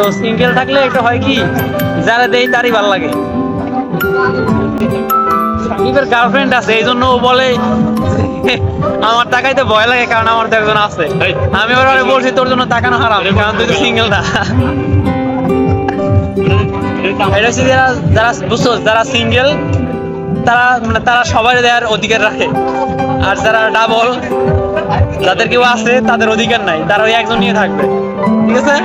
তো সিঙ্গেল থাকলে একটা হয় কি যারা দেই তারই ভালো লাগে। সাকিবের গার্লফ্রেন্ড আছে এই জন্য ও বলে আমার টাকাইতে ভয় লাগে কারণ আমার তো একজন আছে। আমি ওরা বলছি তোর জন্য তাকানো হারাম কারণ তুই তো সিঙ্গেল না। এটা হচ্ছে যারা যারা বুঝছ যারা সিঙ্গেল তারা মানে তারা সবার দেওয়ার অধিকার রাখে। আর যারা ডাবল যাদের কেউ আছে তাদের অধিকার নাই তারা ওই একজন নিয়ে থাকবে। ঠিক আছে?